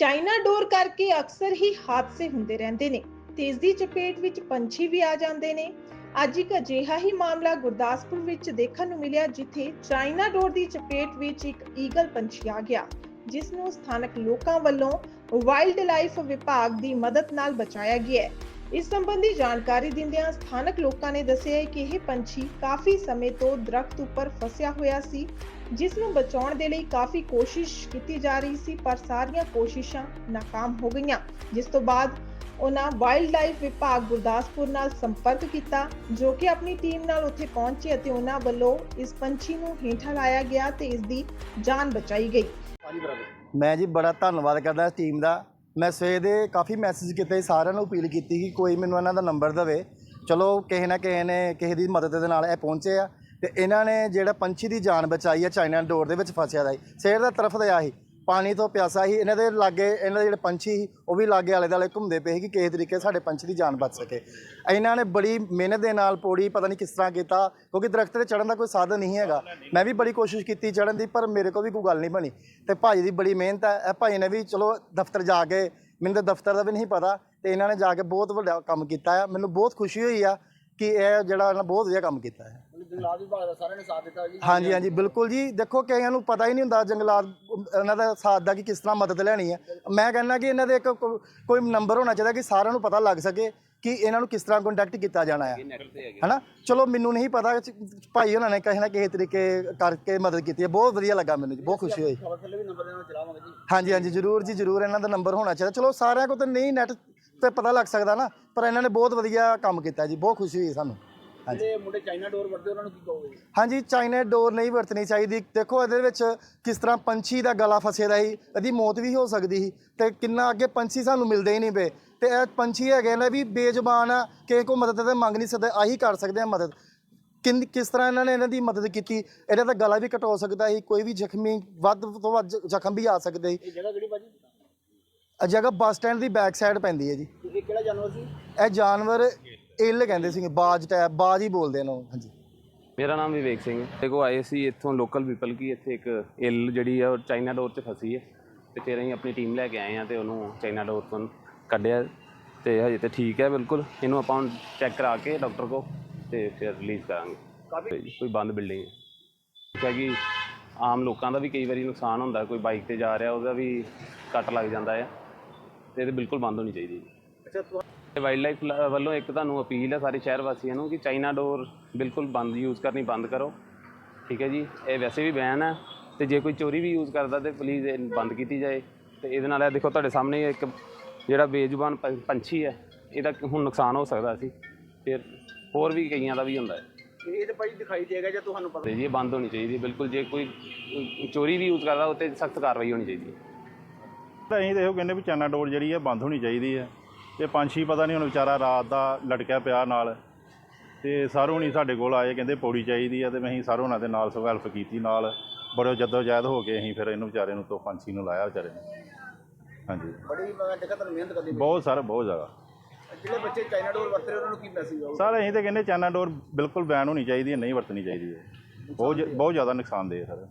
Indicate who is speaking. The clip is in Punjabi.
Speaker 1: ਚਾਈਨਾ ਡੋਰ ਕਰਕੇ ਅਕਸਰ ਹੀ ਹਾਦਸੇ ਹੁੰਦੇ ਰਹਿੰਦੇ ਨੇ। ਤੇ ਦੀ ਚਪੇਟ ਵਿੱਚ ਪੰਛੀ ਵੀ ਆ ਜਾਂਦੇ ਨੇ। ਅੱਜ ਇੱਕ ਅਜਿਹਾ ਹੀ ਮਾਮਲਾ ਗੁਰਦਾਸਪੁਰ ਵਿੱਚ ਦੇਖਣ ਨੂੰ ਮਿਲਿਆ, ਜਿੱਥੇ ਚਾਈਨਾ ਡੋਰ ਦੀ ਚਪੇਟ ਵਿੱਚ ਇੱਕ ਈਗਲ ਪੰਛੀ ਆ ਗਿਆ, ਜਿਸ ਨੂੰ ਸਥਾਨਕ ਲੋਕਾਂ ਵੱਲੋਂ ਵਾਈਲਡ ਲਾਈਫ ਵਿਭਾਗ ਦੀ ਮਦਦ ਨਾਲ ਬਚਾਇਆ ਗਿਆ ਇਸ ਸੰਬੰਧੀ ਜਾਣਕਾਰੀ ਦਿੰਦਿਆਂ ਸਥਾਨਕ ਲੋਕਾਂ ਨੇ ਦੱਸਿਆ ਕਿ ਇਹ ਪੰਛੀ ਕਾਫੀ ਸਮੇਂ ਤੋਂ ਦਰਖਤ ਉੱਪਰ ਫਸਿਆ ਹੋਇਆ ਸੀ, ਜਿਸ ਨੂੰ ਬਚਾਉਣ ਦੇ ਲਈ ਕਾਫੀ ਕੋਸ਼ਿਸ਼ ਕੀਤੀ ਜਾ ਰਹੀ ਸੀ, ਪਰ ਸਾਰੀਆਂ ਕੋਸ਼ਿਸ਼ਾਂ ਨਾਕਾਮ ਹੋ ਗਈਆਂ, ਜਿਸ ਤੋਂ ਬਾਅਦ ਉਹਨਾਂ ਵਾਈਲਡ ਲਾਈਫ ਵਿਭਾਗ ਗੁਰਦਾਸਪੁਰ ਨਾਲ ਸੰਪਰਕ ਕੀਤਾ, ਜੋ ਕਿ ਆਪਣੀ ਟੀਮ ਨਾਲ ਉੱਥੇ ਪਹੁੰਚੇ ਅਤੇ ਉਹਨਾਂ ਵੱਲੋਂ ਇਸ ਪੰਛੀ ਨੂੰ ਹੇਠਾਂ ਲਾਇਆ ਗਿਆ ਤੇ ਇਸ ਦੀ ਜਾਨ ਬਚਾਈ ਗਈ।
Speaker 2: ਮੈਂ ਜੀ ਬੜਾ ਧੰਨਵਾਦ ਕਰਦਾ ਇਸ ਟੀਮ ਦਾ ਮੈਂ ਸਵੇਰ ਦੇ ਕਾਫੀ ਮੈਸੇਜ ਕੀਤੇ ਸੀ, ਸਾਰਿਆਂ ਨੂੰ ਅਪੀਲ ਕੀਤੀ ਕਿ ਕੋਈ ਮੈਨੂੰ ਇਹਨਾਂ ਦਾ ਨੰਬਰ ਦੇਵੇ। ਚਲੋ ਕਿਸੇ ਨਾ ਕਿਸੇ ਨੇ ਕਿਸੇ ਦੀ ਮਦਦ ਦੇ ਨਾਲ ਇਹ ਪਹੁੰਚੇ ਆ। ਤੇ ਇਹਨਾਂ ਨੇ ਜਿਹੜਾ ਪੰਛੀ ਦੀ ਜਾਨ ਬਚਾਈ ਆ ਚਾਈਨਾ ਡੋਰ ਦੇ ਵਿੱਚ ਫਸਿਆ ਦਾ ਸੀ। ਸਵੇਰ ਦਾ ਤਰਫ ਦਿਆ ਸੀ ਪਾਣੀ ਤੋਂ ਪਿਆਸਾ ਸੀ ਇਹਨਾਂ ਦੇ ਲਾਗੇ, ਇਹਨਾਂ ਦੇ ਜਿਹੜੇ ਪੰਛੀ ਸੀ, ਉਹ ਵੀ ਲਾਗੇ ਆਲੇ ਦੁਆਲੇ ਘੁੰਮਦੇ ਪਏ ਸੀ ਕਿ ਕਿਸੇ ਤਰੀਕੇ ਸਾਡੇ ਪੰਛੀ ਦੀ ਜਾਨ ਬਚ ਸਕੇ। ਇਹਨਾਂ ਨੇ ਬੜੀ ਮਿਹਨਤ ਦੇ ਨਾਲ ਪੌੜੀ ਪਤਾ ਨਹੀਂ ਕਿਸ ਤਰ੍ਹਾਂ ਕੀਤਾ, ਕਿਉਂਕਿ ਦਰਖਤ ਤੇ ਚੜਨ ਦਾ ਕੋਈ ਸਾਧਨ ਨਹੀਂ ਹੈਗਾ। ਮੈਂ ਵੀ ਬੜੀ ਕੋਸ਼ਿਸ਼ ਕੀਤੀ ਚੜਨ ਦੀ, ਪਰ ਮੇਰੇ ਕੋਲ ਵੀ ਕੋਈ ਗੱਲ ਨਹੀਂ ਬਣੀ। ਤੇ ਭਾਜੀ ਦੀ ਬੜੀ ਮਿਹਨਤ ਹੈ, ਇਹ ਭਾਈ ਨੇ ਵੀ ਚਲੋ ਦਫ਼ਤਰ ਜਾ ਕੇ, ਮੈਨੂੰ ਤਾਂ ਦਫ਼ਤਰ ਦਾ ਵੀ ਨਹੀਂ ਪਤਾ, ਤੇ ਇਹਨਾਂ ਨੇ ਜਾ ਕੇ ਬਹੁਤ ਵੱਡਾ ਕੰਮ ਕੀਤਾ ਹੈ ਮੈਨੂੰ ਬਹੁਤ ਖੁਸ਼ੀ ਹੋਈ ਆ ਕਿ ਇਹ ਜਿਹੜਾ ਇਹਨਾਂ ਬਹੁਤ ਵਧੀਆ ਕੰਮ ਕੀਤਾ ਹੈ।
Speaker 3: ਜੰਗਲਾਤ ਵਿਭਾਗ ਦਾ ਸਾਰਿਆਂ ਨੇ ਸਾਥ ਦਿੱਤਾ ਜੀ।
Speaker 2: ਹਾਂਜੀ ਹਾਂਜੀ ਬਿਲਕੁਲ ਜੀ। ਦੇਖੋ ਕਈਆਂ ਨੂੰ ਪਤਾ ਹੀ ਨਹੀਂ ਹੁੰਦਾ ਜੰਗਲਾਤ ਇਹਨਾਂ ਦਾ ਸਾਥ ਦਾ ਕਿ ਕਿਸ ਤਰ੍ਹਾਂ ਮਦਦ ਲੈਣੀ ਹੈ। ਮੈਂ ਕਹਿੰਦਾ ਕਿ ਇਹਨਾਂ ਦੇ ਇੱਕ ਕੋਈ ਨੰਬਰ ਹੋਣਾ ਚਾਹੀਦਾ ਕਿ ਸਾਰਿਆਂ ਨੂੰ ਪਤਾ ਲੱਗ ਸਕੇ ਕਿ ਇਹਨਾਂ ਨੂੰ ਕਿਸ ਤਰ੍ਹਾਂ ਕੰਟੈਕਟ ਕੀਤਾ ਜਾਣਾ ਹੈ। ਹਨਾ? ਚਲੋ ਮੈਨੂੰ ਨਹੀਂ ਪਤਾ ਭਾਈ ਉਹਨਾਂ ਨੇ ਕਿਸੇ ਨਾ ਕਿਸੇ ਤਰੀਕੇ ਕਰਕੇ ਮਦਦ ਕੀਤੀ ਹੈ। ਬਹੁਤ ਵਧੀਆ ਲੱਗਾ ਮੈਨੂੰ ਜੀ ਬਹੁਤ ਖੁਸ਼ੀ ਹੋਈ। ਹਾਂਜੀ ਹਾਂਜੀ ਜ਼ਰੂਰ ਜੀ ਜ਼ਰੂਰ ਇਹਨਾਂ ਦਾ ਨੰਬਰ ਹੋਣਾ ਚਾਹੀਦਾ। ਚਲੋ ਸਾਰਿਆਂ ਕੋਲ ਤਾਂ ਨਹੀਂ ਨੈਟ ਤੇ ਪਤਾ ਲੱਗ ਸਕਦਾ ਨਾ ਪਰ ਇਹਨਾਂ ਨੇ ਬਹੁਤ ਵਧੀਆ ਕੰਮ ਕੀਤਾ ਜੀ ਬਹੁਤ ਖੁਸ਼ੀ ਹੋਈ ਸਾਨੂੰ।
Speaker 3: ਜਿਹੜੇ ਮੁੰਡੇ ਚਾਈਨਾ ਡੋਰ ਵਰਤਦੇ ਉਹਨਾਂ ਨੂੰ ਕੀ ਕਹੋਗੇ?
Speaker 2: ਹਾਂਜੀ ਚਾਈਨਾ ਡੋਰ ਨਹੀਂ ਵਰਤਣੀ ਚਾਹੀਦੀ। ਦੇਖੋ ਇਹਦੇ ਵਿੱਚ ਕਿਸ ਤਰ੍ਹਾਂ ਪੰਛੀ ਦਾ ਗਲਾ ਫਸੇ ਦਾ ਸੀ ਇਹਦੀ ਮੌਤ ਵੀ ਹੋ ਸਕਦੀ ਸੀ। ਤੇ ਕਿੰਨਾ ਅੱਗੇ ਪੰਛੀ ਸਾਨੂੰ ਮਿਲਦੇ ਹੀ ਨਹੀਂ ਪਏ। ਤੇ ਇਹ ਪੰਛੀ ਹੈਗੇ ਨੇ ਵੀ ਬੇਜ਼ੁਬਾਨ ਆ ਕਿਸੇ ਕੋ ਮਦਦ ਤੇ ਮੰਗ ਨਹੀਂ ਸਕਦੇ ਆਹੀ ਕਰ ਸਕਦੇ ਆ ਮਦਦ। ਕਿੰਨ ਕਿਸ ਤਰ੍ਹਾਂ ਇਹਨਾਂ ਨੇ ਇਹਨਾਂ ਦੀ ਮਦਦ ਕੀਤੀ? ਇਹਦਾ ਤਾਂ ਗਲਾ ਵੀ ਕਟੋ ਸਕਦਾ ਸੀ ਕੋਈ ਵੀ ਜ਼ਖਮੀ ਵੱਧ ਤੋਂ ਵੱਧ ਜ਼ਖਮ ਵੀ ਆ ਸਕਦੇ ਸੀ।
Speaker 3: ਇਹ ਜਗ੍ਹਾ ਕਿਹੜੀ ਭਾਜੀ?
Speaker 2: ਇਹ ਜਗ੍ਹਾ ਬੱਸ ਸਟੈਂਡ ਦੀ ਬੈਕ ਸਾਈਡ ਪੈਂਦੀ ਹੈ ਜੀ।
Speaker 3: ਇਹ ਕਿਹੜਾ ਜਾਨਵਰ ਸੀ?
Speaker 2: ਇਹ ਜਾਨਵਰ ਇੱਲ ਕਹਿੰਦੇ ਸੀਗੇ ਬਾਜ ਟੈਪ ਬਾਜ ਹੀ ਬੋਲਦੇ ਨੇ ਉਹ ਹਾਂਜੀ।
Speaker 4: ਮੇਰਾ ਨਾਮ ਵਿਵੇਕ ਸਿੰਘ ਹੈ। ਦੇਖੋ ਆਏ ਸੀ ਇੱਥੋਂ ਲੋਕਲ ਪੀਪਲ ਕੀ ਇੱਥੇ ਇੱਕ ਇਲ ਜਿਹੜੀ ਆ ਉਹ ਚਾਈਨਾ ਡੋਰ 'ਚ ਫਸੀ ਹੈ ਤੇ ਫਿਰ ਅਸੀਂ ਆਪਣੀ ਟੀਮ ਲੈ ਕੇ ਆਏ ਆ ਤੇ ਉਹਨੂੰ ਚਾਈਨਾ ਡੋਰ ਤੋਂ ਕੱਢਿਆ ਤੇ ਹਜੇ ਤੇ ਠੀਕ ਹੈ ਬਿਲਕੁਲ। ਇਹਨੂੰ ਆਪਾਂ ਚੈੱਕ ਕਰਾ ਕੇ ਡਾਕਟਰ ਕੋ ਤੇ ਫਿਰ ਰਿਲੀਜ਼ ਕਰਾਂਗੇ। ਕਾਫੀ ਕੋਈ ਬੰਦ ਬਿਲਡਿੰਗ ਹੈ। ਠੀਕ ਹੈ ਕਿ ਆਮ ਲੋਕਾਂ ਦਾ ਵੀ ਕਈ ਵਾਰੀ ਨੁਕਸਾਨ ਹੁੰਦਾ ਕੋਈ ਬਾਈਕ ਤੇ ਜਾ ਰਿਹਾ ਉਹਦਾ ਵੀ ਕੱਟ ਲੱਗ ਜਾਂਦਾ ਹੈ ਤੇ ਇਹ ਤੇ ਬਿਲਕੁਲ ਬੰਦ ਹੋਣੀ ਚਾਹੀਦੀ ਹੈ।
Speaker 3: ਅੱਛਾ
Speaker 4: ਵਾਈਲਡ ਲਾਈਫ ਵੱਲੋਂ ਇੱਕ ਤੁਹਾਨੂੰ ਅਪੀਲ ਹੈ ਸਾਰੇ ਸ਼ਹਿਰ ਵਾਸੀਆਂ ਨੂੰ ਕਿ ਚਾਈਨਾ ਡੋਰ ਬਿਲਕੁਲ ਬੰਦ ਯੂਜ਼ ਕਰਨੀ ਬੰਦ ਕਰੋ। ਠੀਕ ਹੈ ਜੀ? ਇਹ ਵੈਸੇ ਵੀ ਬੈਨ ਹੈ ਤੇ ਜੇ ਕੋਈ ਚੋਰੀ ਵੀ ਯੂਜ਼ ਕਰਦਾ ਤੇ ਪਲੀਜ਼ ਇਹ ਬੰਦ ਕੀਤੀ ਜਾਏ। ਤੇ ਇਹਦੇ ਨਾਲ ਇਹ ਦੇਖੋ ਤੁਹਾਡੇ ਸਾਹਮਣੇ ਇੱਕ ਜਿਹੜਾ ਬੇਜ਼ੁਬਾਨ ਪੰਛੀ ਹੈ ਇਹਦਾ ਹੁਣ ਨੁਕਸਾਨ ਹੋ ਸਕਦਾ ਸੀ। ਫਿਰ ਹੋਰ ਵੀ ਕਈਆਂ ਦਾ ਵੀ ਹੁੰਦਾ ਹੈ।
Speaker 3: ਇਹ ਤੇ ਭਾਈ ਦਿਖਾਈ ਦੇਗਾ ਜੇ ਤੁਹਾਨੂੰ ਪਤਾ?
Speaker 4: ਤੇ ਜੀ ਇਹ ਬੰਦ ਹੋਣੀ ਚਾਹੀਦੀ ਹੈ ਬਿਲਕੁਲ ਜੇ ਕੋਈ ਚੋਰੀ ਵੀ ਯੂਜ਼ ਕਰਦਾ ਉਹ ਤੇ ਸਖਤ ਕਾਰਵਾਈ ਹੋਣੀ ਚਾਹੀਦੀ ਹੈ।
Speaker 5: ਤਾਂ ਅਸੀਂ ਤਾਂ ਇਹੋ ਕਹਿੰਦੇ ਵੀ ਚਾਈਨਾ ਡੋਰ ਜਿਹੜੀ ਹੈ ਬੰਦ ਹੋਣੀ ਚਾਹੀਦੀ ਹੈ। ਤੇ ਪੰਛੀ ਪਤਾ ਨਹੀਂ ਹੁਣ ਵਿਚਾਰਾ ਰਾਤ ਦਾ ਲਟਕਿਆ ਪਿਆ ਨਾਲ ਤੇ ਸਾਰੋਂ ਨਹੀਂ ਸਾਡੇ ਕੋਲ ਆਏ ਕਹਿੰਦੇ ਪੌੜੀ ਚਾਹੀਦੀ ਹੈ ਤੇ ਅਸੀਂ ਸਾਰੋਂ ਉਹਨਾਂ ਦੇ ਨਾਲ ਸਭ ਹੈਲਪ ਕੀਤੀ ਨਾਲ। ਬੜੇ ਜੱਦੋ ਜਹਿਦ ਹੋ ਕੇ ਅਸੀਂ ਫਿਰ ਇਹਨੂੰ ਵਿਚਾਰੇ ਨੂੰ ਤੋਂ ਪੰਛੀ ਨੂੰ ਲਾਇਆ ਵਿਚਾਰੇ ਨੂੰ। ਹਾਂਜੀ।
Speaker 3: ਬੜੀ ਮੈਂ ਦੇਖਾ ਤੁਹਾਨੂੰ ਮਿਹਨਤ ਕਰਨੀ
Speaker 5: ਬਹੁਤ ਸਰ ਬਹੁਤ ਜ਼ਿਆਦਾ।
Speaker 3: ਜਿਹੜੇ ਬੱਚੇ ਚਾਈਨਾ ਡੋਰ ਵਰਤਦੇ ਉਹਨਾਂ ਨੂੰ ਕੀ ਮੈਸੇਜ ਆਊਗਾ?
Speaker 5: ਸਰ ਅਸੀਂ ਤਾਂ ਕਹਿੰਦੇ ਚਾਈਨਾ ਡੋਰ ਬਿਲਕੁਲ ਬੈਨ ਹੋਣੀ ਚਾਹੀਦੀ ਹੈ ਨਹੀਂ ਵਰਤਣੀ ਚਾਹੀਦੀ ਹੈ। ਬਹੁਤ ਜ- ਬਹੁਤ ਜ਼ਿਆਦਾ ਨੁਕਸਾਨਦੇਹ ਹੈ ਸਰ।